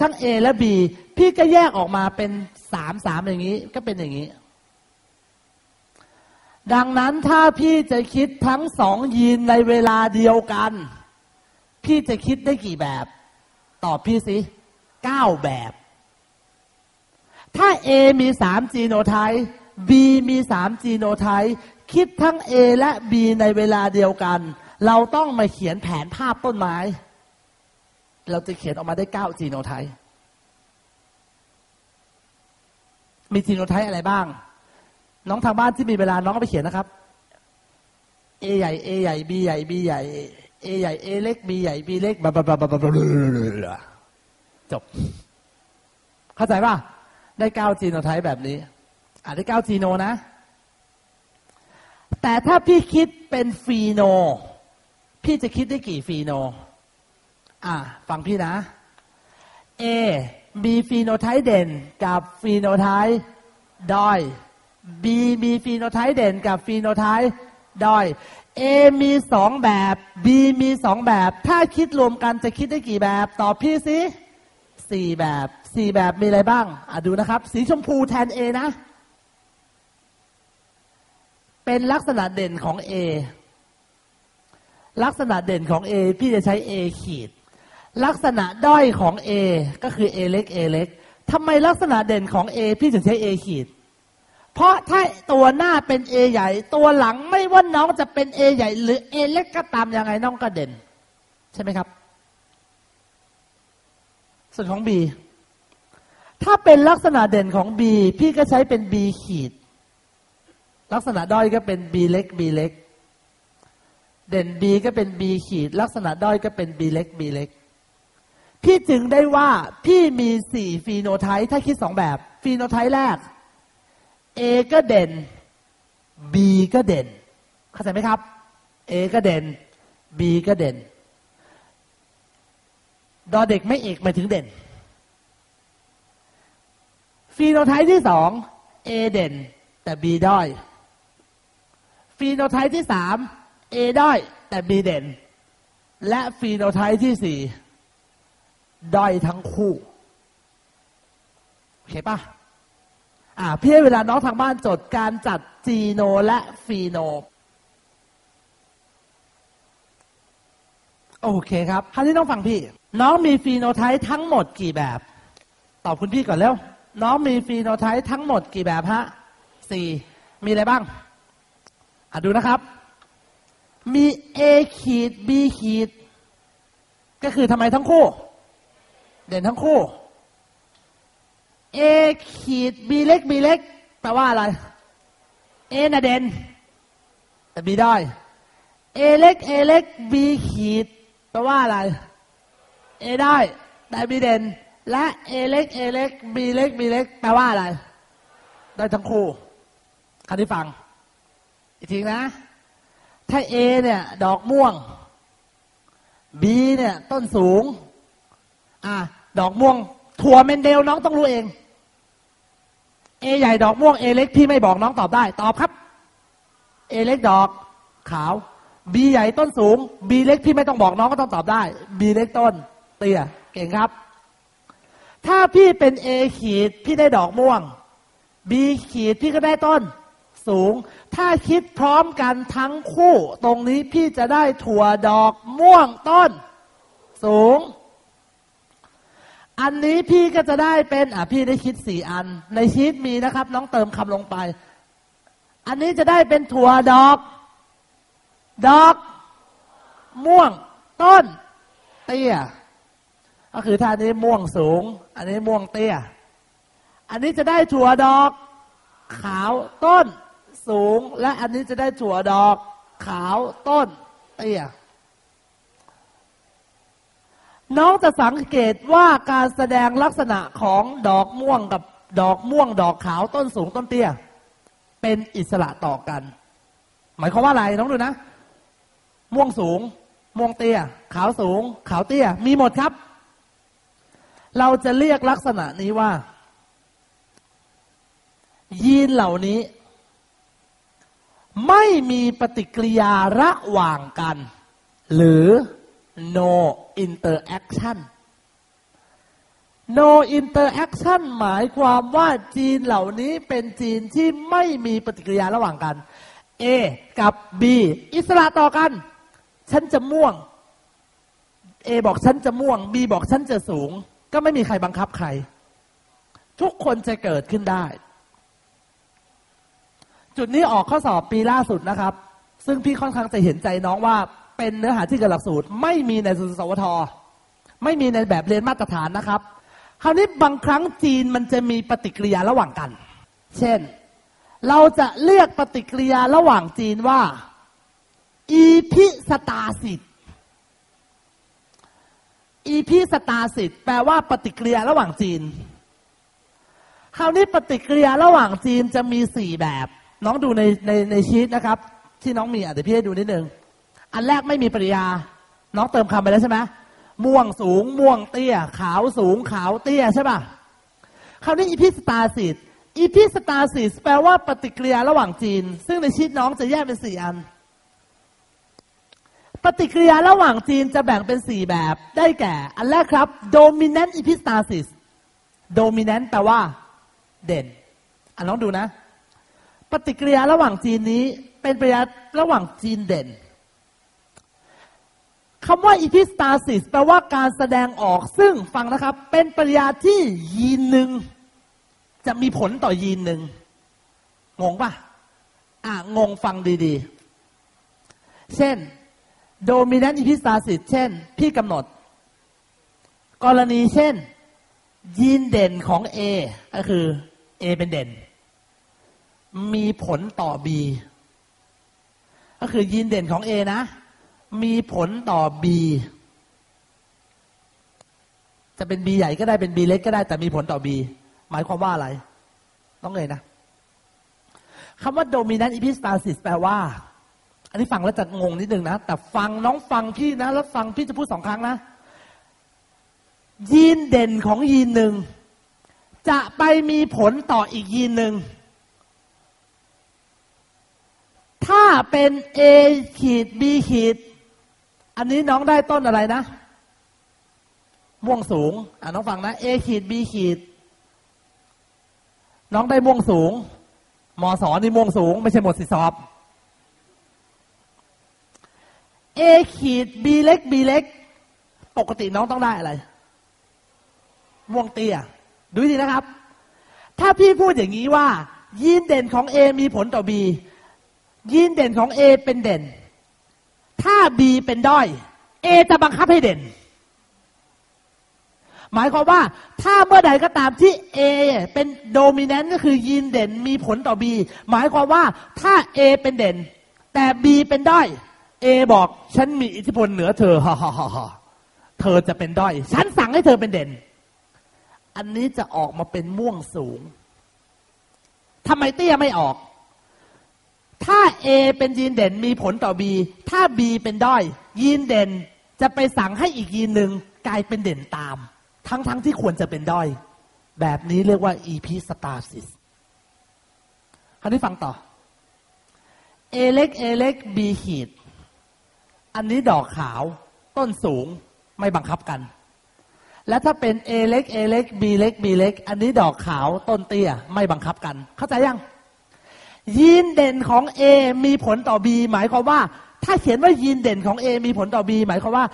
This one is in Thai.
ทั้ง A และ B พี่ก็แยกออกมาเป็นสามสามอย่างนี้ ก็เป็นอย่างนี้ ดังนั้นถ้าพี่จะคิดทั้งสองยีนในเวลาเดียวกัน พี่จะคิดได้กี่แบบ ตอบพี่สิเก้าแบบ ถ้า A มีสามจีโนไทป์ B มีสามจีโนไทป์คิดทั้ง A และ B ในเวลาเดียวกัน เราต้องมาเขียนแผนภาพต้นไม้ เราจะเขียนออกมาได้เก้าจีโนไทป์มีจีโนไทป์อะไรบ้าง น้องทางบ้านที่มีเวลาน้องก็ไปเขียนนะครับ A ใหญ่ A ใหญ่ B ใหญ่ B ใหญ่ A ใหญ่ A เล็ก B ใหญ่ B เล็กบบบบบจบ เข้าใจป่ะ ได้เก้าจีโนไทป์แบบนี้อาจได้เก้าจีโนนะ แต่ถ้าพี่คิดเป็นฟีโน พี่จะคิดได้กี่ฟีโน อะฟังพี่นะ A มีฟีโนไทป์เด่นกับฟีโนไทป์ด้อย B มีฟีโนไทป์เด่นกับฟีโนไทป์ด้อย A มีสองแบบ B มีสองแบบ ถ้าคิดรวมกันจะคิดได้กี่แบบ ตอบพี่สิสี่แบบสี่แบบมีอะไรบ้าง อะดูนะครับ สีชมพูแทน A นะ เป็นลักษณะเด่นของ A ลักษณะเด่นของ A พี่จะใช้ A ขีด ลักษณะด้อยของ A ก็คือ A เล็ก A เล็กทำไมลักษณะเด่นของ A พี่ถึงใช้ A ขีด เพราะถ้าตัวหน้าเป็น A ใหญ่ ตัวหลังไม่ว่าน้องจะเป็น A ใหญ่ หรือ A เล็กก็ตามยังไงน้องก็เด่น ใช่ไหมครับ ส่วนของ B ถ้าเป็นลักษณะเด่นของ B พี่ก็ใช้เป็น B ขีด ลักษณะด้อยก็เป็น B เล็ก B เล็ก เด่น B ก็เป็น B ขีด ลักษณะด้อยก็เป็น B เล็ก B เล็ก พี่จึงได้ว่าพี่มีสี่ฟีโนไทป์ถ้าคิดสองแบบฟีโนไทป์แรก A ก็เด่น B ก็เด่น เข้าใจไหมครับ A ก็เด่น B ก็เด่น ดอเด็กไม่เอกหมายถึงเด่น ฟีโนไทป์ที่สอง A เด่น แต่ B ด้อย ฟีโนไทป์ที่สาม A ด้อย แต่ B เด่น และฟีโนไทป์ที่สี่ ด้อยทั้งคู่โอเคปะอ่าพี่ให้เวลาน้องทางบ้านจดการจัดจีโนและฟีโน โอเคครับคราวนี้น้องฟังพี่ น้องมีฟีโนไทป์ทั้งหมดกี่แบบ ตอบคุณพี่ก่อนเร็ว น้องมีฟีโนไทป์ทั้งหมดกี่แบบฮะสี่มีอะไรบ้างอะดูนะครับ มี A ขีด B ขีด ก็คือทำไมทั้งคู่ เด่นทั้งคู่ A ขีด B เล็ก B เล็กแปลว่าอะไร A น่ะเด่นแต่ B ได้ A เล็ก A เล็ก B ขีดแปลว่าอะไร A ได้แต่ B เด่นและ A เล็ก A เล็ก B เล็ก B เล็กแปลว่าอะไร ได้ทั้งคู่คันที่ฟัง อีกทีนะ ถ้า A เนี่ย ดอกม่วง B เนี่ย ต้นสูง อะ ดอกม่วง ถั่วเมนเดลน้องต้องรู้เอง เอใหญ่ดอกม่วงเอเล็กพี่ไม่บอกน้องตอบได้ ตอบครับ เอเล็กดอกขาวบีใหญ่ต้นสูงบีเล็กพี่ไม่ต้องบอกน้องก็ต้องตอบได้บีเล็กต้น เตี้ยเก่งครับ ถ้าพี่เป็นเอขีดพี่ได้ดอกม่วงบีขีดพี่ก็ได้ต้นสูง ถ้าคิดพร้อมกันทั้งคู่ ตรงนี้พี่จะได้ถั่วดอกม่วงต้น สูง อันนี้พี่ก็จะได้เป็นอะพี่ได้คิดสี่อัน ในชีตมีนะครับ น้องเติมคำลงไป อันนี้จะได้เป็นถั่วดอก ดอก ม่วง ต้น เตี้ย ก็คือถ้าอันนี้ม่วงสูง อันนี้ม่วงเตี้ย อันนี้จะได้ถั่วดอก ขาวต้นสูง และอันนี้จะได้ถั่วดอก ขาวต้น เตี้ย น้องจะสังเกตว่าการแสดงลักษณะของดอกม่วงกับดอกม่วง ดอกขาวต้นสูงต้นเตี้ย เป็นอิสระต่อกัน หมายความว่าอะไรน้องดูนะ ม่วงสูง ม่วงเตี้ย ขาวสูง ขาวเตี้ย มีหมดครับ เราจะเรียกลักษณะนี้ว่า ยีนเหล่านี้ ไม่มีปฏิกิริยาระหว่างกัน หรือ no interaction no interaction หมายความว่าจีนเหล่านี้เป็นจีนที่ไม่มีปฏิกิริยาระหว่างกัน A กับ B อิสระต่อกัน ฉันจะม่วง A บอกฉันจะม่วง B บอกฉันจะสูง ก็ไม่มีใครบังคับใคร ทุกคนจะเกิดขึ้นได้ จุดนี้ออกข้อสอบปีล่าสุดนะครับ ซึ่งพี่ค่อนข้างจะเห็นใจน้องว่า เป็นเนื้อหาที่เกิดหลักสูตร ไม่มีในสวท ไม่มีในแบบเรียนมาตรฐานนะครับ คราวนี้บางครั้งจีนมันจะมีปฏิกิริยาระหว่างกัน เช่น เราจะเรียกปฏิกิริยาระหว่างจีนว่า อีพิสตาสิตอีพิสตาสิตแปลว่าปฏิกิริยาระหว่างจีน คราวนี้ปฏิกิริยาระหว่างจีนจะมีสี่แบบ น้องดูในในในชีตนะครับ ที่น้องมีอะเดี๋ยวพี่ให้ดูนิดนึง อันแรกไม่มีปริยา น้องเติมคำไปแล้วใช่ไหมม่วงสูง ม่วงเตี้ย ขาวสูงขาวเตี้ยใช่ป่ะคราวนี้อีพิสตาสิตอีพิสตาสิสแปลว่าปฏิกิริยาระหว่างจีน ซึ่งในชีตน้องจะแยกเป็นสี่อัน ปฏิกิริยาระหว่างจีนจะแบ่งเป็นสี่แบบได้แก่ อันแรกครับ dominant epistasis dominant แปลว่า เด่นอะน้องดูนะ ปฏิกิริยาระหว่างจีนนี้ เป็นปฏิกิริยาระหว่างจีนเด่น คำว่า epistasis แปลว่าการแสดงออกซึ่งฟังนะครับ เป็นปริยาที่ยีนหนึ่งจะมีผลต่อยีนหนึ่งงงปะอะ งงฟังดีๆ เช่น dominant epistasis เช่น พี่กำหนด กรณีเช่น ยีนเด่นของ A ก็คือ A เป็นเด่น มีผลต่อ B ก็คือยีนเด่นของ A นะ มีผลต่อ B จะเป็น B ใหญ่ก็ได้เป็น B เล็กก็ได้ แต่มีผลต่อ B หมายความว่าอะไร ต้องเลยนะคำว่า dominant epistasis แปลว่า อันนี้ฟังแล้วจะงงนิดนึงนะ แต่ฟังน้องฟังพี่นะ แล้วฟังพี่จะพูดสองครั้งนะ ยีนเด่นของยีนหนึ่ง จะไปมีผลต่ออีกยีนหนึ่ง ถ้าเป็น A ขีด B ขีด อันนี้น้องได้ต้นอะไรนะ ม่วงสูง อะน้องฟังนะ A ขีด B ขีด น้องได้ม่วงสูงมอสอนี่ม่วงสูง ไม่ใช่หมดสิสอบ A ขีด B เล็ก B เล็ก ปกติน้องต้องได้อะไร ม่วงเตี้ย ดูดีนะครับ ถ้าพี่พูดอย่างนี้ว่า ยีนเด่นของ A มีผลต่อ B ยีนเด่นของ A เป็นเด่น ถ้า B เป็นด้อย A จะบังคับให้เด่น หมายความว่า ถ้าเมื่อใดก็ตามที่ A เป็นโดมิเนนต์ก็คือยีนเด่นมีผลต่อ B หมายความว่าถ้า A เป็นเด่น แต่ B เป็นด้อย A บอกฉันมีอิทธิพลเหนือเธอฮ่าฮ่าฮ่าฮ่าเธอจะเป็นด้อย ฉันสั่งให้เธอเป็นเด่น อันนี้จะออกมาเป็นม่วงสูงทำไมเตี้ยไม่ออก ถ้า A เป็นยีนเด่นมีผลต่อ B ถ้า B เป็นด้อย ยีนเด่นจะไปสั่งให้อีกยีนหนึ่งกลายเป็นเด่นตาม ทั้งๆทที่ควรจะเป็นด้อย แบบนี้เรียกว่า epistasis คราวนี้ฟังต่อ A เล็ก A เล็ก B ขีด อันนี้ดอกขาว ต้นสูงไม่บังคับกัน และถ้าเป็น A เล็ก A เล็ก B เล็ก B เล็ก อันนี้ดอกขาวต้นเตี้ยไม่บังคับกัน เข้าใจยัง ยีนเด่นของ A มีผลต่อ B หมายความว่า ถ้าเขียนว่ายีนเด่นของ A มีผลต่อ B หมายความว่า